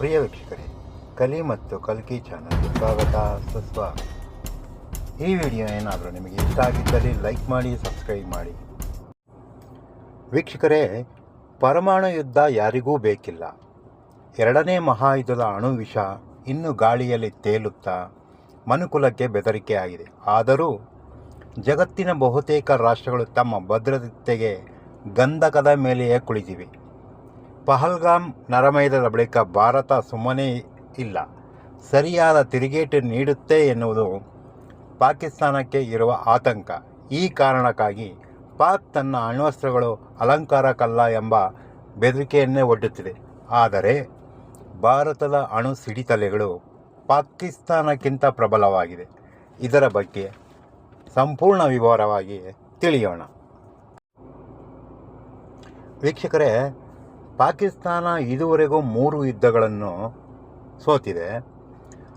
ಪ್ರಿಯ ವೀಕ್ಷಕರೇ, ಕಲಿ ಮತ್ತು ಕಲ್ಕಿ ಚಾನಲ್ಗೆ ಸ್ವಾಗತ, ಸುಸ್ವಾಗತ. ಈ ವಿಡಿಯೋ ಏನಾದರೂ ನಿಮಗೆ ಇಷ್ಟ ಆಗಿದ್ದಲ್ಲಿ ಲೈಕ್ ಮಾಡಿ, ಸಬ್ಸ್ಕ್ರೈಬ್ ಮಾಡಿ. ವೀಕ್ಷಕರೇ, ಪರಮಾಣು ಯುದ್ಧ ಯಾರಿಗೂ ಬೇಕಿಲ್ಲ. ಎರಡನೇ ಮಹಾಯುದ್ಧದ ಅಣು ವಿಷ ಇನ್ನು ಗಾಳಿಯಲ್ಲಿ ತೇಲುತ್ತಾ ಮನುಕುಲಕ್ಕೆ ಬೆದರಿಕೆಯಾಗಿದೆ ಆದರೂ ಜಗತ್ತಿನ ಬಹುತೇಕ ರಾಷ್ಟ್ರಗಳು ತಮ್ಮ ಭದ್ರತೆಗೆ ಗಂಧಕದ ಮೇಲೆಯೇ ಕುಳಿತಿವೆ. ಪಹಲ್ಗಾಮ್ ನರಮೇಧದ ಬಳಿಕ ಭಾರತ ಸುಮ್ಮನೆ ಇಲ್ಲ. ಸರಿಯಾದ ತಿರುಗೇಟು ನೀಡುತ್ತೆ ಎನ್ನುವುದು ಪಾಕಿಸ್ತಾನಕ್ಕೆ ಇರುವ ಆತಂಕ. ಈ ಕಾರಣಕ್ಕಾಗಿ ಪಾಕ್ ತನ್ನ ಅಣ್ವಸ್ತ್ರಗಳು ಅಲಂಕಾರಕ್ಕಲ್ಲ ಎಂಬ ಬೆದರಿಕೆಯನ್ನೇ ಒಡ್ಡುತ್ತಿದೆ. ಆದರೆ ಭಾರತದ ಅಣು ಸಿಡಿತಲೆಗಳು ಪಾಕಿಸ್ತಾನಕ್ಕಿಂತ ಪ್ರಬಲವಾಗಿದೆ. ಇದರ ಬಗ್ಗೆ ಸಂಪೂರ್ಣ ವಿವರವಾಗಿ ತಿಳಿಯೋಣ. ವೀಕ್ಷಕರೇ ಪಾಕಿಸ್ತಾನ ಇದುವರೆಗೂ ಮೂರು ಯುದ್ಧಗಳನ್ನು ಸೋತಿದೆ.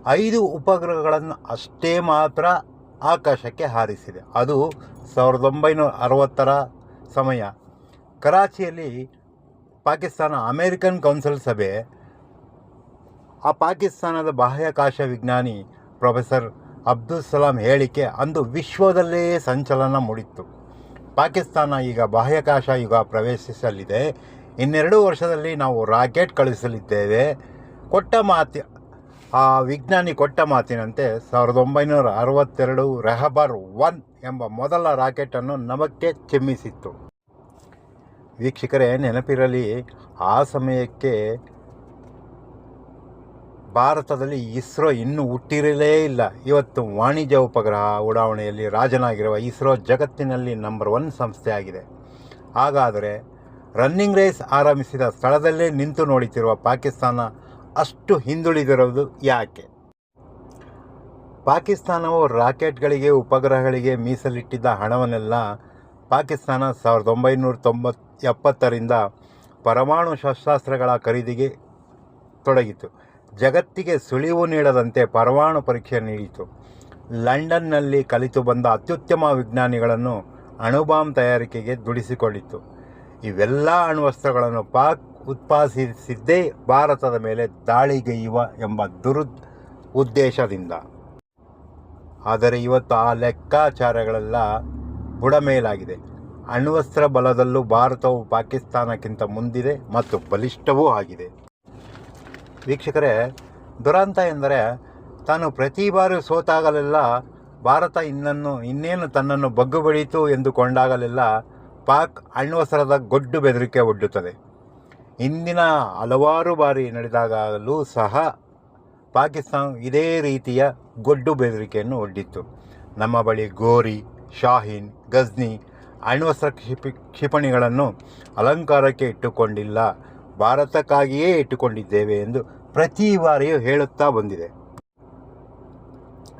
ಐದು ಉಪಗ್ರಹಗಳನ್ನು ಅಷ್ಟೇ ಮಾತ್ರ ಆಕಾಶಕ್ಕೆ ಹಾರಿಸಿದೆ. ಅದು ಸಾವಿರದ ಒಂಬೈನೂರ ಅರವತ್ತರ ಸಮಯ. ಕರಾಚಿಯಲ್ಲಿ ಪಾಕಿಸ್ತಾನ ಅಮೇರಿಕನ್ ಕೌನ್ಸಿಲ್ ಸಭೆ. ಆ ಪಾಕಿಸ್ತಾನದ ಬಾಹ್ಯಾಕಾಶ ವಿಜ್ಞಾನಿ ಪ್ರೊಫೆಸರ್ ಅಬ್ದುಲ್ ಸಲಾಂ ಹೇಳಿಕೆ ಅಂದು ವಿಶ್ವದಲ್ಲೇ ಸಂಚಲನ ಮೂಡಿತ್ತು. ಪಾಕಿಸ್ತಾನ ಈಗ ಬಾಹ್ಯಾಕಾಶ ಯುಗ ಪ್ರವೇಶಿಸಲಿದೆ. ಇನ್ನೆರಡು ವರ್ಷದಲ್ಲಿ ನಾವು ರಾಕೆಟ್ ಕಳುಹಿಸಲಿದ್ದೇವೆ ಕೊಟ್ಟ ಮಾತಿ ಆ ವಿಜ್ಞಾನಿ ಕೊಟ್ಟ ಮಾತಿನಂತೆ ಸಾವಿರದ ಒಂಬೈನೂರ ಅರವತ್ತೆರಡು ರೆಹಬರ್ ಒನ್ ಎಂಬ ಮೊದಲ ರಾಕೆಟನ್ನು ನಮಕ್ಕೆ ಚಿಮ್ಮಿಸಿತ್ತು. ವೀಕ್ಷಕರೇ, ನೆನಪಿರಲಿ, ಆ ಸಮಯಕ್ಕೆ ಭಾರತದಲ್ಲಿ ಇಸ್ರೋ ಇನ್ನೂ ಹುಟ್ಟಿರಲೇ ಇಲ್ಲ. ಇವತ್ತು ವಾಣಿಜ್ಯ ಉಪಗ್ರಹ ಉಡಾವಣೆಯಲ್ಲಿ ರಾಜನಾಗಿರುವ ಇಸ್ರೋ ಜಗತ್ತಿನಲ್ಲಿ ನಂಬರ್ ಒನ್ ಸಂಸ್ಥೆಯಾಗಿದೆ. ಹಾಗಾದರೆ ರನ್ನಿಂಗ್ ರೇಸ್ ಆರಂಭಿಸಿದ ಸ್ಥಳದಲ್ಲೇ ನಿಂತು ನೋಡುತ್ತಿರುವ ಪಾಕಿಸ್ತಾನ ಅಷ್ಟು ಹಿಂದುಳಿದಿರುವುದು ಯಾಕೆ? ಪಾಕಿಸ್ತಾನವು ರಾಕೆಟ್ಗಳಿಗೆ, ಉಪಗ್ರಹಗಳಿಗೆ ಮೀಸಲಿಟ್ಟಿದ್ದ ಹಣವನ್ನೆಲ್ಲ ಪಾಕಿಸ್ತಾನ ಸಾವಿರದ ಒಂಬೈನೂರ ತೊಂಬತ್ ಎಪ್ಪತ್ತರಿಂದ ಪರಮಾಣು ಶಸ್ತ್ರಾಸ್ತ್ರಗಳ ಖರೀದಿಗೆ ತೊಡಗಿತು. ಜಗತ್ತಿಗೆ ಸುಳಿವು ನೀಡದಂತೆ ಪರಮಾಣು ಪರೀಕ್ಷೆ ನೀಡಿತು. ಲಂಡನ್ನಲ್ಲಿ ಕಲಿತು ಬಂದ ಅತ್ಯುತ್ತಮ ವಿಜ್ಞಾನಿಗಳನ್ನು ಅಣುಬಾಂಬ್ ತಯಾರಿಕೆಗೆ ದುಡಿಸಿಕೊಂಡಿತ್ತು. ಇವೆಲ್ಲ ಅಣ್ವಸ್ತ್ರಗಳನ್ನು ಪಾಕ್ ಉತ್ಪಾದಿಸಿದ್ದೇ ಭಾರತದ ಮೇಲೆ ದಾಳಿಗೈಯುವ ಎಂಬ ದುರುದ್ ಉದ್ದೇಶದಿಂದ. ಆದರೆ ಇವತ್ತು ಆ ಲೆಕ್ಕಾಚಾರಗಳೆಲ್ಲ ಬುಡಮೇಲಾಗಿದೆ. ಅಣ್ವಸ್ತ್ರ ಬಲದಲ್ಲೂ ಭಾರತವು ಪಾಕಿಸ್ತಾನಕ್ಕಿಂತ ಮುಂದಿದೆ ಮತ್ತು ಬಲಿಷ್ಠವೂ ಆಗಿದೆ. ವೀಕ್ಷಕರೇ, ದುರಂತ ಎಂದರೆ ತಾನು ಪ್ರತಿ ಬಾರಿ ಸೋತಾಗಲೆಲ್ಲ ಭಾರತ ಇನ್ನನ್ನು ಇನ್ನೇನು ತನ್ನನ್ನು ಬಗ್ಗುಬಡಿತು ಎಂದುಕೊಂಡಾಗಲೆಲ್ಲ ಪಾಕ್ ಅಣ್ವಸ್ತ್ರದ ಗೊಡ್ಡು ಬೆದರಿಕೆ ಒಡ್ಡುತ್ತದೆ. ಇಂದಿನ ಹಲವಾರು ಬಾರಿ ನಡೆದಾಗಲೂ ಸಹ ಪಾಕಿಸ್ತಾನ ಇದೇ ರೀತಿಯ ಗೊಡ್ಡು ಬೆದರಿಕೆಯನ್ನು ಒಡ್ಡಿತ್ತು. ನಮ್ಮ ಬಳಿ ಗೋರಿ, ಶಾಹೀನ್, ಗಜ್ನಿ, ಅಣ್ವಸ್ತ್ರ ಕ್ಷಿಪಿ, ಕ್ಷಿಪಣಿಗಳನ್ನು ಅಲಂಕಾರಕ್ಕೆ ಇಟ್ಟುಕೊಂಡಿಲ್ಲ. ಭಾರತಕ್ಕಾಗಿಯೇ ಇಟ್ಟುಕೊಂಡಿದ್ದೇವೆ ಎಂದು ಪ್ರತಿ ಬಾರಿಯೂ ಹೇಳುತ್ತಾ ಬಂದಿದೆ.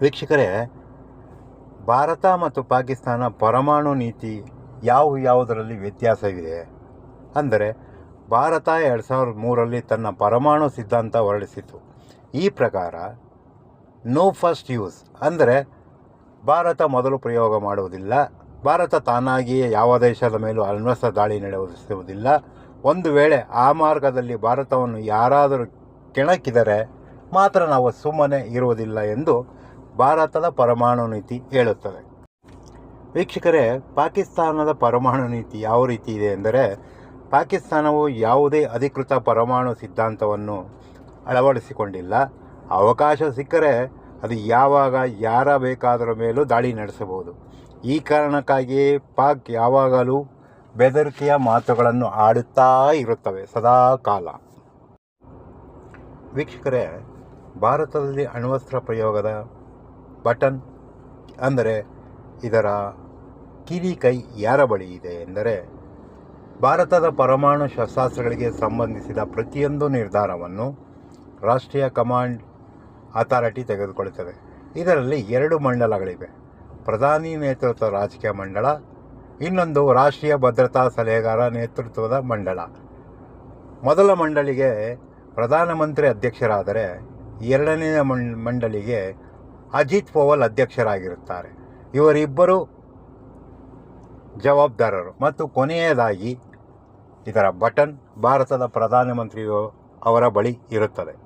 ವೀಕ್ಷಕರೇ, ಭಾರತ ಮತ್ತು ಪಾಕಿಸ್ತಾನ ಪರಮಾಣು ನೀತಿ ಯಾವ ಯಾವುದರಲ್ಲಿ ವ್ಯತ್ಯಾಸವಿದೆ? ಅಂದರೆ, ಭಾರತ ಎರಡು ಸಾವಿರದ ಮೂರರಲ್ಲಿ ತನ್ನ ಪರಮಾಣು ಸಿದ್ಧಾಂತ ಹೊರಡಿಸಿತು. ಈ ಪ್ರಕಾರ ನೋ ಫಸ್ಟ್ ಯೂಸ್ ಅಂದರೆ, ಭಾರತ ಮೊದಲು ಪ್ರಯೋಗ ಮಾಡುವುದಿಲ್ಲ. ಭಾರತ ತಾನಾಗಿಯೇ ಯಾವ ದೇಶದ ಮೇಲೂ ಅಣ್ವಸ್ತ್ರ ದಾಳಿ ನಡೆಸುವುದಿಲ್ಲ. ಒಂದು ವೇಳೆ ಆ ಮಾರ್ಗದಲ್ಲಿ ಭಾರತವನ್ನು ಯಾರಾದರೂ ಕೆಣಕಿದರೆ, ಮಾತ್ರ ನಾವು ಸುಮ್ಮನೆ ಇರುವುದಿಲ್ಲ ಎಂದು ಭಾರತದ ಪರಮಾಣು ನೀತಿ ಹೇಳುತ್ತದೆ. ವೀಕ್ಷಕರೇ, ಪಾಕಿಸ್ತಾನದ ಪರಮಾಣು ನೀತಿ ಯಾವ ರೀತಿ ಇದೆ ಎಂದರೆ, ಪಾಕಿಸ್ತಾನವು ಯಾವುದೇ ಅಧಿಕೃತ ಪರಮಾಣು ಸಿದ್ಧಾಂತವನ್ನು ಅಳವಡಿಸಿಕೊಂಡಿಲ್ಲ. ಅವಕಾಶ ಸಿಕ್ಕರೆ ಅದು ಯಾವಾಗ, ಯಾರ ಬೇಕಾದರ ಮೇಲೂ ದಾಳಿ ನಡೆಸಬಹುದು. ಈ ಕಾರಣಕ್ಕಾಗಿಯೇ ಪಾಕ್ ಯಾವಾಗಲೂ ಬೆದರಿಕೆಯ ಮಾತುಗಳನ್ನು ಆಡುತ್ತಾ ಇರುತ್ತವೆ, ಸದಾ ಕಾಲ. ವೀಕ್ಷಕರೇ, ಭಾರತದಲ್ಲಿ ಅಣ್ವಸ್ತ್ರ ಪ್ರಯೋಗದ ಬಟನ್ ಅಂದರೆ ಇದರ ಕಿರಿ ಕೈ ಯಾರ ಬಳಿ ಇದೆ ಎಂದರೆ, ಭಾರತದ ಪರಮಾಣು ಶಸ್ತ್ರಾಸ್ತ್ರಗಳಿಗೆ ಸಂಬಂಧಿಸಿದ ಪ್ರತಿಯೊಂದು ನಿರ್ಧಾರವನ್ನು ರಾಷ್ಟ್ರೀಯ ಕಮಾಂಡ್ ಅಥಾರಿಟಿ ತೆಗೆದುಕೊಳ್ಳುತ್ತದೆ. ಇದರಲ್ಲಿ ಎರಡು ಮಂಡಲಗಳಿವೆ. ಪ್ರಧಾನಿ ನೇತೃತ್ವದ ರಾಜಕೀಯ ಮಂಡಳ ಇನ್ನೊಂದು ರಾಷ್ಟ್ರೀಯ ಭದ್ರತಾ ಸಲಹೆಗಾರ ನೇತೃತ್ವದ ಮಂಡಳ ಮೊದಲ ಮಂಡಳಿಗೆ ಪ್ರಧಾನಮಂತ್ರಿ ಅಧ್ಯಕ್ಷರಾದರೆ, ಎರಡನೇ ಮಂಡಳಿಗೆ ಅಜಿತ್ ಪೋವಲ್ ಅಧ್ಯಕ್ಷರಾಗಿರುತ್ತಾರೆ. ಇವರಿಬ್ಬರು ಜವಾಬ್ದಾರರು. ಮತ್ತು ಕೊನೆಯದಾಗಿ ಇದರ ಬಟನ್ ಭಾರತದ ಪ್ರಧಾನಮಂತ್ರಿಯು ಅವರ ಬಳಿ ಇರುತ್ತದೆ.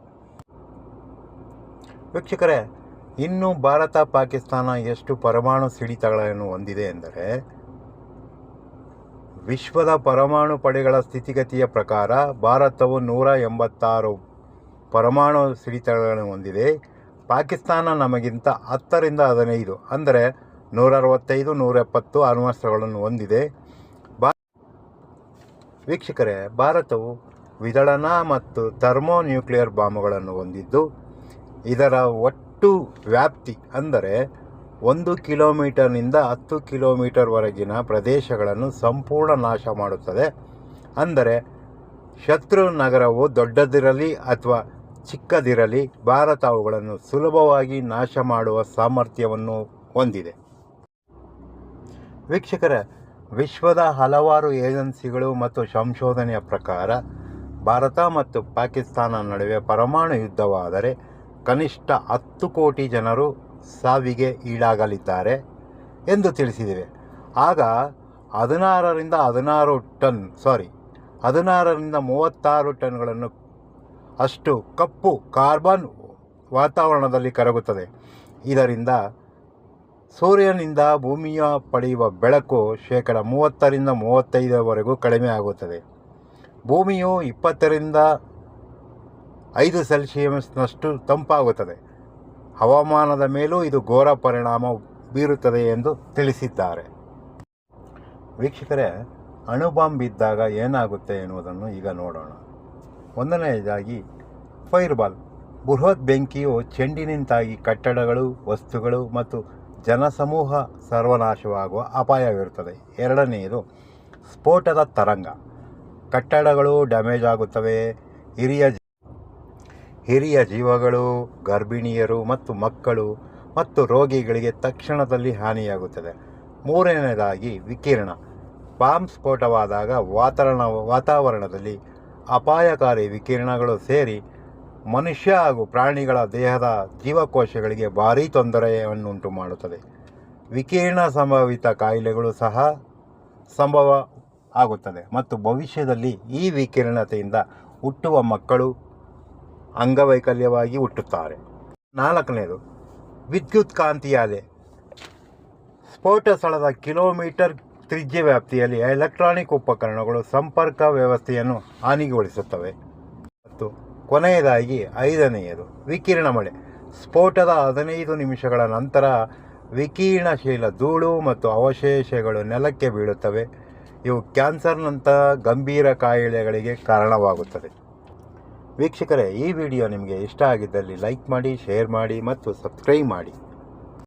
ವೀಕ್ಷಕರೇ, ಇನ್ನು ಭಾರತ ಪಾಕಿಸ್ತಾನ ಎಷ್ಟು ಪರಮಾಣು ಸಿಡಿತಗಳನ್ನು ಹೊಂದಿದೆ ಎಂದರೆ, ವಿಶ್ವದ ಪರಮಾಣು ಪಡೆಗಳ ಸ್ಥಿತಿಗತಿಯ ಪ್ರಕಾರ ಭಾರತವು ನೂರ ಎಂಬತ್ತಾರು ಪರಮಾಣು ಸಿಡಿತಗಳನ್ನು ಹೊಂದಿದೆ. ಪಾಕಿಸ್ತಾನ ನಮಗಿಂತ ಹತ್ತರಿಂದ ಹದಿನೈದು. ಅಂದರೆ ನೂರ ಅರವತ್ತೈದು ನೂರ ಎಪ್ಪತ್ತು ಅಣ್ವಸ್ತ್ರಗಳನ್ನು ಹೊಂದಿದೆ. ಬಾ ವೀಕ್ಷಕರೇ, ಭಾರತವು ವಿದಳನ ಮತ್ತು ಥರ್ಮೋ ನ್ಯೂಕ್ಲಿಯರ್ ಬಾಂಬ್ಗಳನ್ನು ಹೊಂದಿದ್ದು, ಇದರ ಒಟ್ಟು ವ್ಯಾಪ್ತಿ ಅಂದರೆ ಒಂದು ಕಿಲೋಮೀಟರ್ನಿಂದ ಹತ್ತು ಕಿಲೋಮೀಟರ್ವರೆಗಿನ ಪ್ರದೇಶಗಳನ್ನು ಸಂಪೂರ್ಣ ನಾಶ ಮಾಡುತ್ತದೆ. ಅಂದರೆ ಶತ್ರು ನಗರವು ದೊಡ್ಡದಿರಲಿ ಅಥವಾ ಚಿಕ್ಕದಿರಲಿ, ಭಾರತ ಅವುಗಳನ್ನು ಸುಲಭವಾಗಿ ನಾಶ ಮಾಡುವ ಸಾಮರ್ಥ್ಯವನ್ನು ಹೊಂದಿದೆ. ವೀಕ್ಷಕರೇ, ವಿಶ್ವದ ಹಲವಾರು ಏಜೆನ್ಸಿಗಳು ಮತ್ತು ಸಂಶೋಧನೆಯ ಪ್ರಕಾರ ಭಾರತ ಮತ್ತು ಪಾಕಿಸ್ತಾನ ನಡುವೆ ಪರಮಾಣು ಯುದ್ಧವಾದರೆ ಕನಿಷ್ಠ ಹತ್ತು ಕೋಟಿ ಜನರು ಸಾವಿಗೆ ಈಡಾಗಲಿದ್ದಾರೆ ಎಂದು ತಿಳಿಸಿದಿವೆ. ಆಗ ಹದಿನಾರರಿಂದ ಹದಿನಾರು ಟನ್ ಸಾರಿ ಹದಿನಾರರಿಂದ ಮೂವತ್ತಾರು ಟನ್ಗಳನ್ನು ಅಷ್ಟು ಕಪ್ಪು ಕಾರ್ಬನ್ ವಾತಾವರಣದಲ್ಲಿ ಕರಗುತ್ತದೆ. ಇದರಿಂದ ಸೂರ್ಯನಿಂದ ಭೂಮಿಯ ಪಡೆಯುವ ಬೆಳಕು ಶೇಕಡ ಮೂವತ್ತರಿಂದ ಮೂವತ್ತೈದರವರೆಗೂ ಕಡಿಮೆ ಆಗುತ್ತದೆ. ಭೂಮಿಯು ಇಪ್ಪತ್ತರಿಂದ ಐದು ಸೆಲ್ಸಿಯಸ್ನಷ್ಟು ತಂಪಾಗುತ್ತದೆ. ಹವಾಮಾನದ ಮೇಲೂ ಇದು ಘೋರ ಪರಿಣಾಮ ಬೀರುತ್ತದೆ ಎಂದು ತಿಳಿಸಿದ್ದಾರೆ. ವೀಕ್ಷಕರೇ, ಅಣುಬಾಂಬ್ ಇದ್ದಾಗ ಏನಾಗುತ್ತೆ ಎನ್ನುವುದನ್ನು ಈಗ ನೋಡೋಣ. ಒಂದನೆಯದಾಗಿ ಫೈರ್ಬಾಲ್ ಬೃಹತ್ ಬೆಂಕಿಯು ಚೆಂಡಿನಿಂದಾಗಿ ಕಟ್ಟಡಗಳು, ವಸ್ತುಗಳು ಮತ್ತು ಜನಸಮೂಹ ಸರ್ವನಾಶವಾಗುವ ಅಪಾಯವಿರುತ್ತದೆ. ಎರಡನೆಯದು, ಸ್ಫೋಟದ ತರಂಗ. ಕಟ್ಟಡಗಳು ಡ್ಯಾಮೇಜ್ ಆಗುತ್ತವೆ. ಹಿರಿಯ ಹಿರಿಯ ಜೀವಗಳು, ಗರ್ಭಿಣಿಯರು ಮತ್ತು ಮಕ್ಕಳು ಮತ್ತು ರೋಗಿಗಳಿಗೆ ತಕ್ಷಣದಲ್ಲಿ ಹಾನಿಯಾಗುತ್ತದೆ. ಮೂರನೇದಾಗಿ ವಿಕಿರಣ. ಬಾಂಬ್ ಸ್ಫೋಟವಾದಾಗ ವಾತಾವರಣ ವಾತಾವರಣದಲ್ಲಿ ಅಪಾಯಕಾರಿ ವಿಕಿರಣಗಳು ಸೇರಿ ಮನುಷ್ಯ ಹಾಗೂ ಪ್ರಾಣಿಗಳ ದೇಹದ ಜೀವಕೋಶಗಳಿಗೆ ಭಾರೀ ತೊಂದರೆಯನ್ನುಂಟು ಮಾಡುತ್ತದೆ. ವಿಕಿರಣ ಸಂಭವಿತ ಕಾಯಿಲೆಗಳು ಸಹ ಸಂಭವ ಆಗುತ್ತದೆ ಮತ್ತು ಭವಿಷ್ಯದಲ್ಲಿ ಈ ವಿಕಿರಣತೆಯಿಂದ ಹುಟ್ಟುವ ಮಕ್ಕಳು ಅಂಗವೈಕಲ್ಯವಾಗಿ ಹುಟ್ಟುತ್ತಾರೆ. ನಾಲ್ಕನೇದು, ವಿದ್ಯುತ್ ಕಾಂತೀಯ ಅಲೆ ಸ್ಫೋಟ ಸ್ಥಳದ ಕಿಲೋಮೀಟರ್ ತ್ರಿಜ್ಯ ವ್ಯಾಪ್ತಿಯಲ್ಲಿ ಎಲೆಕ್ಟ್ರಾನಿಕ್ ಉಪಕರಣಗಳು ಸಂಪರ್ಕ ವ್ಯವಸ್ಥೆಯನ್ನು ಹಾನಿಗೊಳಿಸುತ್ತವೆ. ಕೊನೆಯದಾಗಿ ಐದನೆಯದು, ವಿಕಿರಣ ಮಳೆ. ಸ್ಫೋಟದ ಹದಿನೈದು ನಿಮಿಷಗಳ ನಂತರ ವಿಕಿರಣಶೀಲ ಧೂಳು ಮತ್ತು ಅವಶೇಷಗಳು ನೆಲಕ್ಕೆ ಬೀಳುತ್ತವೆ. ಇವು ಕ್ಯಾನ್ಸರ್ನಂತಹ ಗಂಭೀರ ಕಾಯಿಲೆಗಳಿಗೆ ಕಾರಣವಾಗುತ್ತದೆ. ವೀಕ್ಷಕರೇ, ಈ ವಿಡಿಯೋ ನಿಮಗೆ ಇಷ್ಟ ಆಗಿದ್ದಲ್ಲಿ ಲೈಕ್ ಮಾಡಿ, ಶೇರ್ ಮಾಡಿ ಮತ್ತು ಸಬ್ಸ್ಕ್ರೈಬ್ ಮಾಡಿ.